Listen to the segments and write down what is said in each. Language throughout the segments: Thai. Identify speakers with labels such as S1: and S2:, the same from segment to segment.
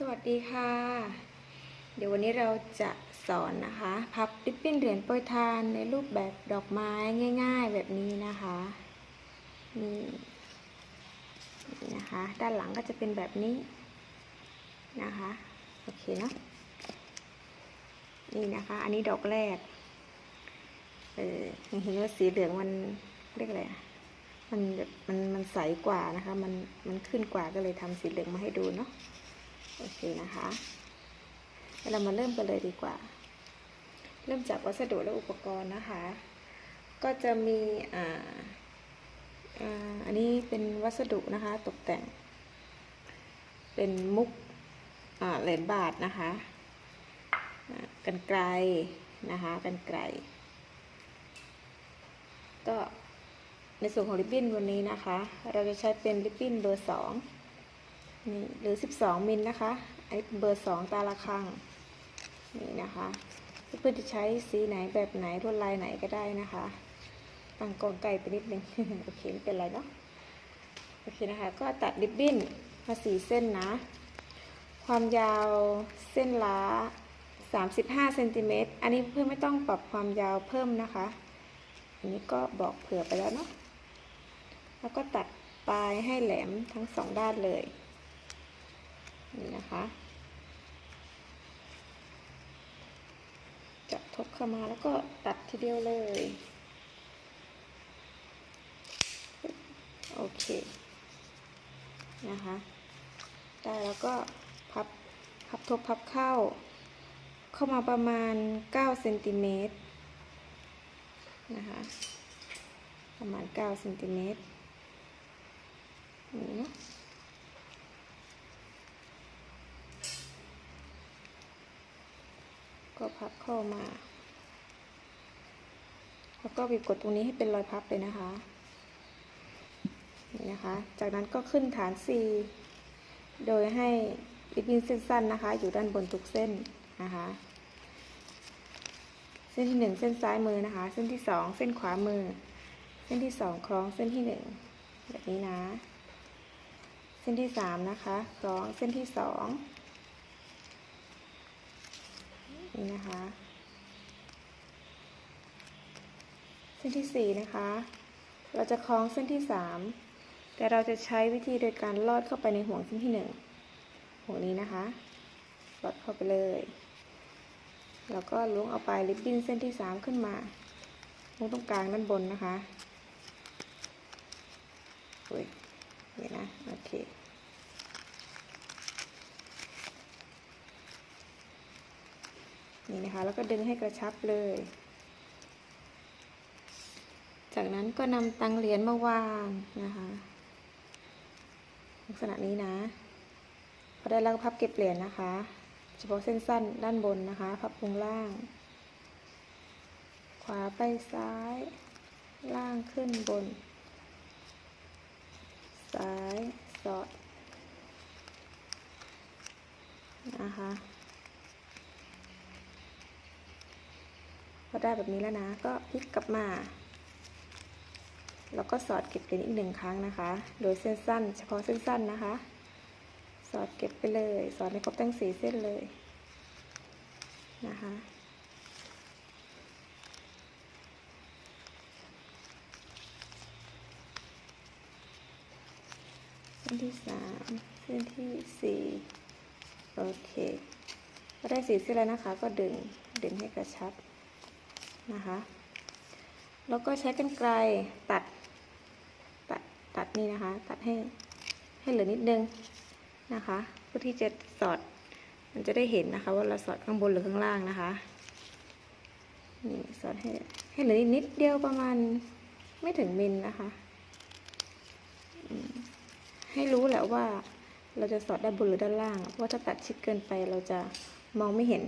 S1: สวัสดีค่ะ เดี๋ยววันนี้เราจะสอนนะคะ พับริบบิ้นเหรียญโปรยทานในรูปแบบดอกไม้ง่าย ๆ แบบนี้นะคะนี่นะคะ ด้านหลังก็จะเป็นแบบนี้นะคะโอเคเนาะนี่นะคะ อันนี้ดอกแรกเออเห็นว่าสีเหลืองมันเรียกอะไรอะมันมันมันใสกว่านะคะ มันมันขึ้นกว่าก็เลยทำสีเหลืองมาให้ดูเนาะ โอเคนะคะเรามาเริ่มกันเลยดีกว่า เริ่มจากวัสดุและอุปกรณ์นะคะ ก็จะมีอ่าอันนี้เป็นวัสดุนะคะตกแต่ง เป็นมุกเหรียญบาทนะคะกันไกลนะคะกันไกล ก็ในส่วนของริบบิ้นวันนี้นะคะ เราจะใช้เป็นริบบิ้นเบอร์สอง นี่หรือ 12 มิลนะคะไอ้เบอร์ 2 ตาละครังนี่นะคะเพื่อนจะใช้สีไหนแบบไหนลวดลายไหนก็ได้นะคะตั้งกองไก่ไปนิดนึงโอเคไม่เป็นไรเนาะโอเคนะคะ ก็ตัดริบบิ้นมาสี่เส้นนะ ความยาวเส้นละ35เซนติเมตรอันนี้เพื่อนไม่ต้องปรับความยาวเพิ่มนะคะ อันนี้ก็บอกเผื่อไปแล้วเนาะแล้วก็ตัดปลายให้แหลมทั้งสองด้านเลย นี่นะคะจะทบเข้ามาแล้วก็ตัดทีเดียวเลย โอเค นะคะ ได้แล้วก็พับ พับทบพับเข้า เข้ามาประมาณ 9 เซนติเมตรนะคะ ประมาณ 9 เซนติเมตรนี่นะ ก็พับเข้ามา แล้วก็บีบกดตรงนี้ให้เป็นรอยพับเลยนะคะ นี่นะคะ จากนั้นก็ขึ้นฐาน4โดยให้ริบบิ้นเส้นสั้นนะคะ อยู่ด้านบนทุกเส้นนะคะ เส้นที่ 1 เส้นซ้ายมือนะคะ เส้นที่ 2 เส้นขวามือ เส้นที่ 2 คล้องเส้นที่ 1 แบบนี้นะ เส้นที่ 3 นะคะ คล้องเส้นที่ 2 นี่นะคะ เส้นที่สี่นะคะ เราจะคล้องเส้นที่สามแต่เราจะใช้วิธีโดยการลอดเข้าไปในห่วงเส้นที่หนึ่งห่วงนี้นะคะลอดเข้าไปเลย แล้วก็ล้วงเอาปลายริบบิ้นเส้นที่สามขึ้นมาลงตรงกลางด้านบนนะคะอุ้ยนี่นะ โอเค นี่นะคะ แล้วก็ดึงให้กระชับเลย จากนั้นก็นำตังเหรียญมาวางนะคะ ลักษณะนี้นะ พอได้แล้วก็พับเก็บเหรียญนะคะ เฉพาะเส้นสั้นด้านบนนะคะ พับลงล่าง ขวาไปซ้าย ล่างขึ้นบน ซ้ายสอดนะคะ อได้แบบนี้แล้วนะ ก็พลิกกลับมา แล้วก็สอดเก็บเหรียญอีกหนึ่งครั้งนะคะ โดยเส้นสั้น เฉพาะเส้นสั้นนะคะ สอดเก็บไปเลย สอดในครบทั้งสีเส้นเลยนะคะเส้นที่สามเส้นที่สี่โอเคพอได้สีเส้นแล้วนะคะ ก็ดึง ดึงให้กระชับ นะคะ แล้วก็ใช้กรรไกรตัดตัดตัดนี่นะคะ ตัดให้ให้เหลือนิดนึงนะคะเพื่อที่จะสอดมันจะได้เห็นนะคะ ว่าเราสอดข้างบนหรือข้างล่างนะคะนี่สอดให้ให้เหลือนิดเดียวประมาณไม่ถึงมิลนะคะ ให้รู้แหละว่าเราจะสอดด้านบนหรือด้านล่าง เพราะถ้าตัดชิดเกินไปเราจะมองไม่เห็น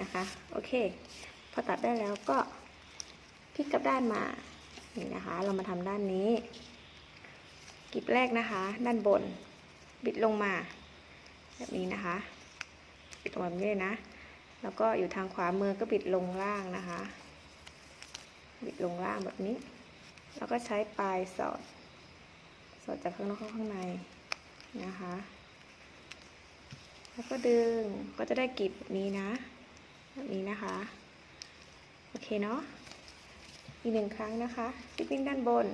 S1: นะคะ โอเค พอตัดได้แล้วก็พลิกกลับด้านมานี่นะคะ เรามาทำด้านนี้กลีบแรกนะคะ ด้านบน บิดลงมา แบบนี้นะคะ บิดลงแบบนี้เลยนะ แล้วก็อยู่ทางขวามือก็บิดลงล่างนะคะ บิดลงล่างแบบนี้ แล้วก็ใช้ปลายสอด สอดจากข้างนอกเข้าข้างในนะคะ แล้วก็ดึงก็จะได้กลีบแบบนี้นะ แบบนี้นะคะ เคเนาะ อีกหนึ่งครั้งนะคะริบบิ้นด้านบน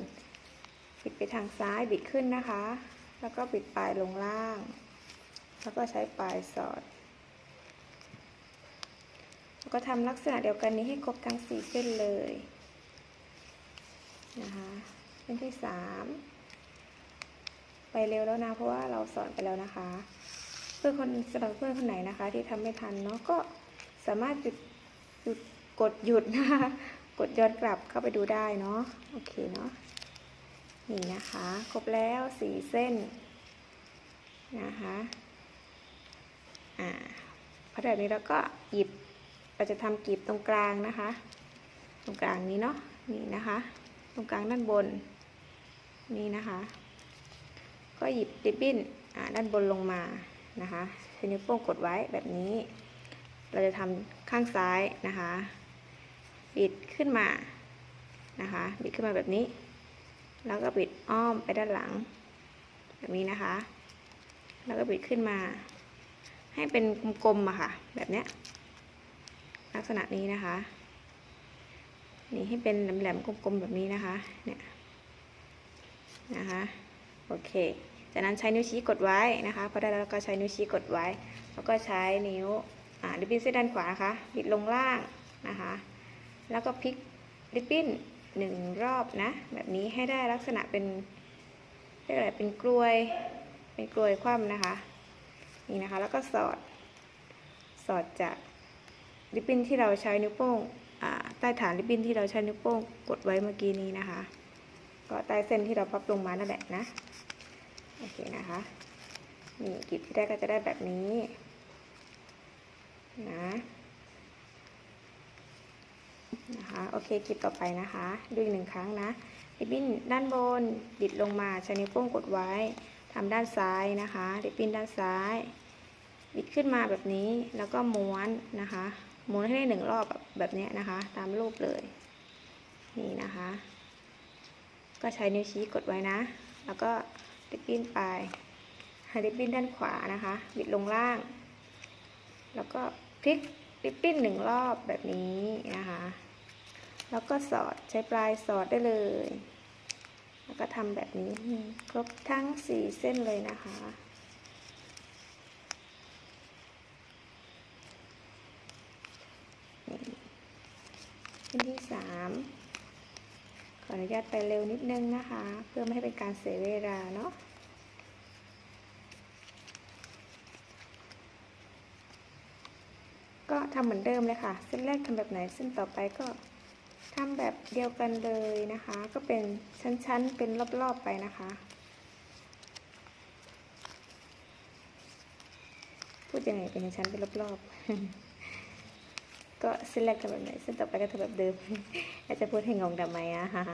S1: บิดไปทางซ้ายบิดขึ้นนะคะ แล้วก็บิดปลายลงล่าง แล้วก็ใช้ปลายสอด แล้วก็ทำลักษณะเดียวกันนี้ให้ครบทั้งสี่เส้นเลยนะคะเส้นที่สามไปเร็วแล้วนะ เพราะว่าเราสอนไปแล้วนะคะ เพื่อนคนสำหรับเพื่อนคนไหนนะคะ ที่ทำไม่ทันเนาะก็สามารถหยุดหยุด กดหยุดนะคะกดย้อนกลับเข้าไปดูได้เนาะโอเคเนาะนี่นะคะ ครบแล้วสี่เส้นนะคะอ่าพอแบบนี้เราก็หยิบเราจะทำกลีบตรงกลางนะคะ ตรงกลางนี้เนาะนี่นะคะ ตรงกลางด้านบนนี่นะคะ ก็หยิบริบบิ้นอ่าด้านบนลงมานะคะใช้นิ้วโป้งกดไว้แบบนี้ เราจะทำข้างซ้ายนะคะ บิดขึ้นมานะคะบิดขึ้นมาแบบนี้ แล้วก็บิดอ้อมไปด้านหลัง แบบนี้นะคะ แล้วก็บิดขึ้นมา ให้เป็นกลมๆอะค่ะ แบบเนี้ยลักษณะนี้นะคะนี่ให้เป็นแหลมๆกลมๆแบบนี้นะคะเนี่ยนะคะโอเค จากนั้นใช้นิ้วชี้กดไว้นะคะพอได้แล้วก็ใช้นิ้วชี้กดไว้ แล้วก็ใช้นิ้วอ่าริบินเส้นด้านขวานะคะบิดลงล่างนะคะ แล้วก็พลิกริบบิ้นหนึ่งรอบนะ แบบนี้ให้ได้ลักษณะเป็นเรียกอะไรเป็นกลวย เป็นกลวยคว่ำนะคะ นี่นะคะ แล้วก็สอด สอดจากริบบิ้นที่เราใช้นิ้วโป้งใต้ฐานริบบิ้นที่เราใช้นิ้วโป้งกดไว้เมื่อกี้นี้นะคะ ก็ใต้เส้นที่เราพับลงมานั่นแหละนะ โอเคนะคะ นี่กลีบที่ได้ก็จะได้แบบนี้ นะ นะคะโอเคคลิปต่อไปนะคะดูอีกหนึ่งครั้งนะริบบิ้นด้านบนดิดลงมาใช้นิ้วโป้งกดไว้ทำด้านซ้ายนะคะริบบิ้นด้านซ้าย บิดขึ้นมาแบบนี้แล้วก็ม้วนนะคะม้วนให้ได้หนึ่งรอบแบบแบบนี้นะคะ ตามรูปเลยนี่นะคะ ก็ใช้นิ้วชี้กดไว้นะ แล้วก็ริบบิ้นไปริบบิ้นด้านขวานะคะ บิดลงล่าง แล้วก็พลิก ริบบิ้นหนึ่งรอบแบบนี้นะคะ แล้วก็สอดใช้ปลายสอดได้เลย แล้วก็ทำแบบนี้ครบทั้งสี่เส้นเลยนะคะเส้นที่สามขออนุญาตไปเร็วนิดนึงนะคะ เพื่อไม่ให้เป็นการเสียเวลาเนาะ ก็ทำเหมือนเดิมเลยค่ะ เส้นแรกทำแบบไหนเส้นต่อไปก็ทำแบบเดียวกันเลยนะคะ ก็เป็นชั้นๆ เป็นรอบๆไปนะคะพูดยังไงเป็นชั้นเป็นรอบๆ ก็เส้นแรกทำแบบไหนเส้นต่อไปก็ทำแบบเดิมอาจจะพูดให้งงทำไมอะฮะ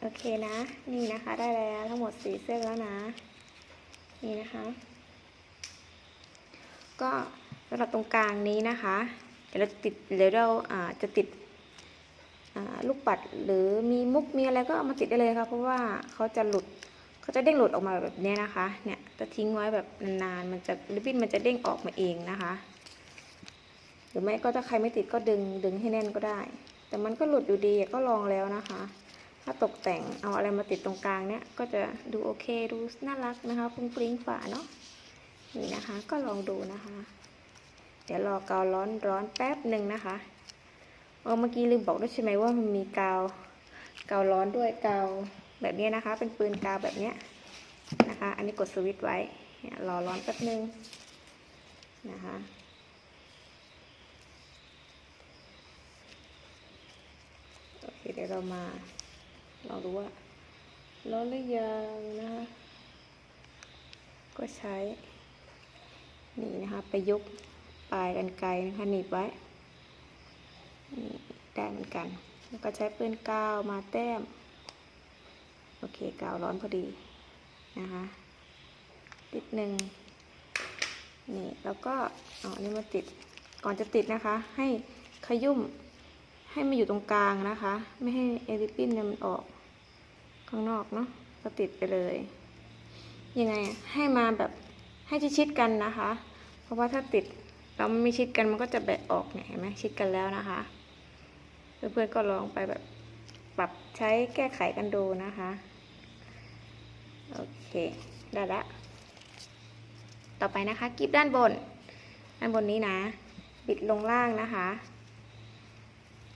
S1: โอเคนะ นี่นะคะได้แล้วทั้งหมดสี่เส้นแล้วนะ นี่นะคะ ก็สำหรับตรงกลางนี้นะคะ เดี๋ยวเราติดเดี๋ยวเราจะติดลูกปัดหรือมีมุกมีอะไรก็เอามาติดได้เลยค่ะเพราะว่าเขาจะหลุดเขาจะเด้งหลุดออกมาแบบนี้นะคะเนี่ยจะทิ้งไว้แบบนานๆมันจะริบบิ้นมันจะเด้งออกมาเองนะคะ หรือไม่ก็ถ้าใครไม่ติดก็ดึงดึงให้แน่นก็ได้ แต่มันก็หลุดอยู่ดีก็ลองแล้วนะคะ ถ้าตกแต่งเอาอะไรมาติดตรงกลางเนี่ยก็จะดูโอเคดูน่ารักนะคะฟุ้งฟริ้งฝาเนาะ นี่นะคะ ก็ลองดูนะคะ เดี๋ยวรอกาวร้อนร้อนแป๊บหนึ่งนะคะเออเมื่อกี้ลืมบอกด้วยใช่ไหมว่ามันมีกาวกาวร้อนด้วยกาวแบบนี้นะคะ เป็นปืนกาวแบบนี้นะคะ อันนี้กดสวิตช์ไว้เนี่ยรอร้อนแป๊บหนึ่งนะคะโอเคเดี๋ยวเรามาลองดูว่าร้อนหรือยังนะคะก็ใช้ นี่นะคะไปยกปลายกันไกลนะคะหนีบไว้นี่ได้เหมือนกัน แล้วก็ใช้ปืนกาวมาแต้ม โอเคกาวร้อนพอดีนะคะติดหนึ่งนี่แล้วก็เอาอันนี้มาติดก่อนจะติดนะคะ ให้ขยุ่มให้มันอยู่ตรงกลางนะคะ ไม่ให้เอริปินเนี่ยมันออกข้างนอกเนาะก็ติดไปเลยยังไงให้มาแบบ ให้ชิดๆกันนะคะ เพราะว่าถ้าติดเราไม่ชิดกันมันก็จะแบะออกเนี่ยเห็นไหมชิดกันแล้วนะคะ เพื่อนๆก็ลองไปแบบปรับใช้แก้ไขกันดูนะคะ โอเค ได้แล้วต่อไปนะคะกริบด้านบน ด้านบนนี้นะ บิดลงล่างนะคะ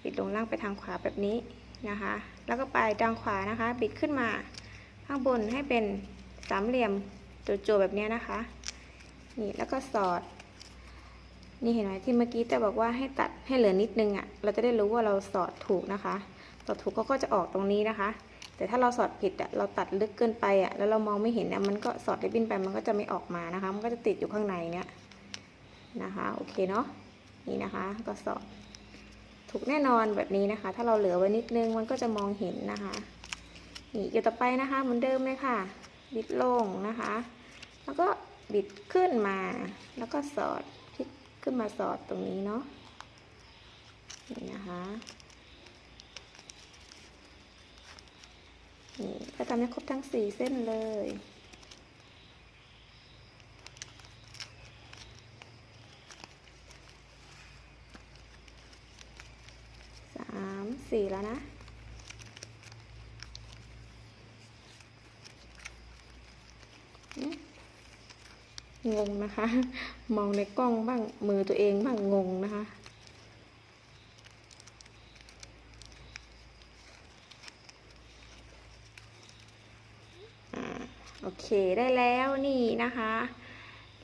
S1: บิดลงล่างไปทางขวาแบบนี้นะคะ แล้วก็ไปทางขวานะคะ บิดขึ้นมา ข้างบนให้เป็นสามเหลี่ยมจั่ๆแบบนี้นะคะ นี่แล้วก็สอด นี่เห็นไหมที่เมื่อกี้แต่บอกว่าให้ตัดให้เหลือนิดนึงอะ่ะ เราจะได้รู้ว่าเราสอดถูกนะคะ สอดถูกก็ก็จะออกตรงนี้นะคะ แต่ถ้าเราสอดผิดอะ่ะเราตัดลึกเกินไปอะ่ะ แล้วเรามองไม่เห็นอะ่ะมันก็สอดริบบิ้นไปมันก็จะไม่ออกมานะคะ มันก็จะติดอยู่ข้างในเนี้ยนะคะ โอเคเนาะนี่นะคะ ก็สอดถูกแน่นอนแบบนี้นะคะ ถ้าเราเหลือไว้นิดนึงมันก็จะมองเห็นนะคะนี่เกี่ยวต่อไปนะคะเหมือนเดิมเลยค่ะบิดลงนะคะ แล้วก็ บิดขึ้นมา แล้วก็สอดพลิกขึ้นมาสอดตรงนี้เนาะนี่นะคะนี่ก็ทำให้ครบทั้งสี่เส้นเลย สามสี่แล้วนะ งงนะคะ มองในกล้องบ้างมือตัวเองบ้างงงนะคะโอเคได้แล้วนี่นะคะ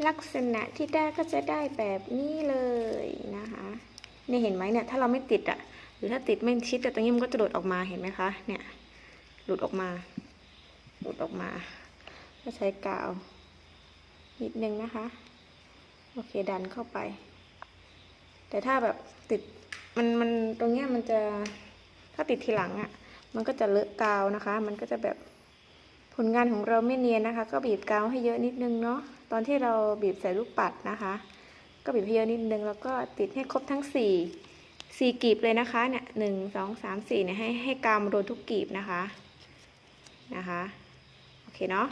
S1: ลักษณะที่ได้ก็จะได้แบบนี้เลยนะคะเนี่ยเห็นไหมเนี่ยถ้าเราไม่ติดอะหรือถ้าติดไม่ชิดแต่ตรงนี้มันก็จะหลุดออกมาเห็นไหมคะเนี่ยหลุดออกมา หลุดออกมา ก็ใช้กาว นิดนึงนะคะ โอเคดันเข้าไป แต่ถ้าแบบติดมันมันตรงเนี้ยมันจะถ้าติดทีหลังอะ่ะ มันก็จะเลอะกาวนะคะ มันก็จะแบบผลงานของเราไม่เนียนนะคะ ก็บีบกาวให้เยอะนิดนึงเนาะตอนที่เราบีบใส่ลูกปัดนะคะ ก็บีบให้เยอะนิดนึงแล้วก็ติดให้ครบทั้งสี่สี่กลีบเลยนะคะเนี่ยหนึ่งสองสามสี่เนี่ยให้ให้กาวมโดนทุกกลีบนะคะนะคะ โอเคเนาะ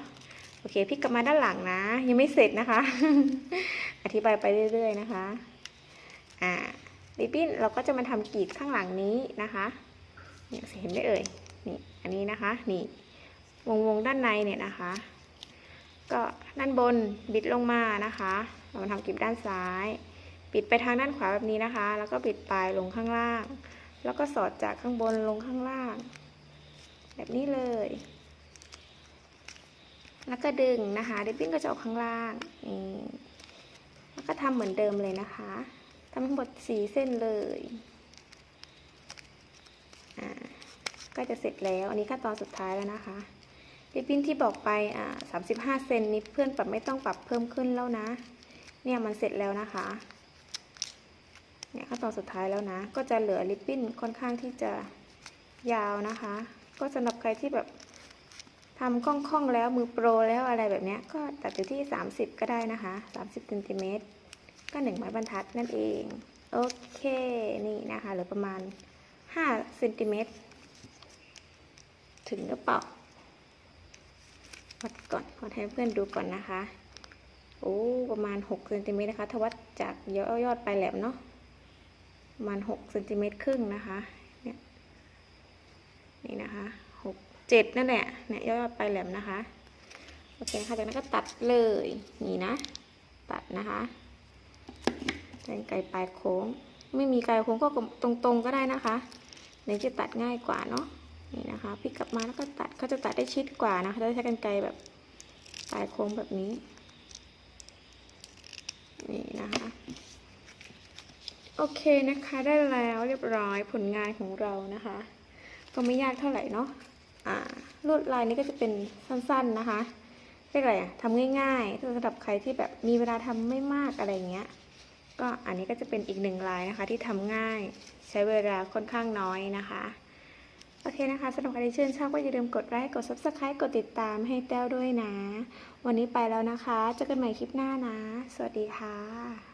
S1: โอเคพลิกกลับมาด้านหลังนะ ยังไม่เสร็จนะคะ อธิบายไปเรื่อย ๆ นะคะ อ่าริบบิ้นเราก็จะมาทำกรีดข้างหลังนี้นะคะเนี่ยเห็นไหมเอ่ยนี่อันนี้นะคะ นี่ วงวงด้านในเนี่ยนะคะ ก็ด้านบนบิดลงมานะคะ เรามาทำกรีบด้านซ้าย ปิดไปทางด้านขวาแบบนี้นะคะ แล้วก็ปิดปลายลงข้างล่าง แล้วก็สอดจากข้างบนลงข้างล่าง แบบนี้เลย แล้วก็ดึงนะคะริบบิ้นก็จะออกข้างล่างนี่แล้วก็ทำเหมือนเดิมเลยนะคะทำทั้งหมดสีเส้นเลยอ่าก็จะเสร็จแล้วอันนี้ขั้นตอนสุดท้ายแล้วนะคะริบบิ้นที่บอกไปอ่าสามสิบห้าเซนนี้เพื่อนปรับไม่ต้องปรับเพิ่มขึ้นแล้วนะ เนี่ยมันเสร็จแล้วนะคะเนี่ยขั้นตอนสุดท้ายแล้วนะ ก็จะเหลือริบบิ้นค่อนข้างที่จะยาวนะคะ ก็สำหรับใครที่แบบ ทำคล่องๆแล้วมือโปรแล้วอะไรแบบนี้ก็ตัดอยู่ที่ 30 ก็ได้นะคะ30เซนติเมตรก็หนึ่งไม้บรรทัดนั่นเองโอเคนี่นะคะเหลือประมาณ5เซนติเมตรถึงหรือเปล่าวัดก่อนวัดให้เพื่อนดูก่อนนะคะโอ้ประมาณ6เซนติเมตรนะคะถ้าวัดจากยอดยอดปลายแหลมเนาะประมาณ6เซนติเมตรครึ่งนะคะเนี่ยนี่นะคะ เจ็ดนั่นแหละเนี่ยย่อดปลายแหลมนะคะโอเคค่ะจากนั้นก็ตัดเลยนี่นะ ตัดนะคะแทงไก่ปลายโค้ง ไม่มีไก่โค้งก็ตรงๆก็ได้นะคะเดี๋ยวจะตัดง่ายกว่าเนาะนี่นะคะพลิกกลับมาแล้วก็ตัดเขาจะตัดได้ชิดกว่านะคะจะใช้กันไกรแบบปลายโค้งแบบนี้นี่นะคะโอเคนะคะได้แล้วเรียบร้อยผลงานของเรานะคะ ก็ไม่ยากเท่าไหร่เนาะ ลวดลายนี้ก็จะเป็นสั้นๆนะคะเรียกอะไรอะทำง่ายๆสำหรับใครที่แบบมีเวลาทำไม่มากอะไรเงี้ย ก็อันนี้ก็จะเป็นอีกหนึ่งลายนะคะ ที่ทำง่ายใช้เวลาค่อนข้างน้อยนะคะโอเคนะคะสำหรับใครที่ชื่นชอบก็อย่าลืมกดไลค์กด subscribe กดติดตามให้แต้วด้วยนะ วันนี้ไปแล้วนะคะ เจอกันใหม่คลิปหน้านะ สวัสดีค่ะ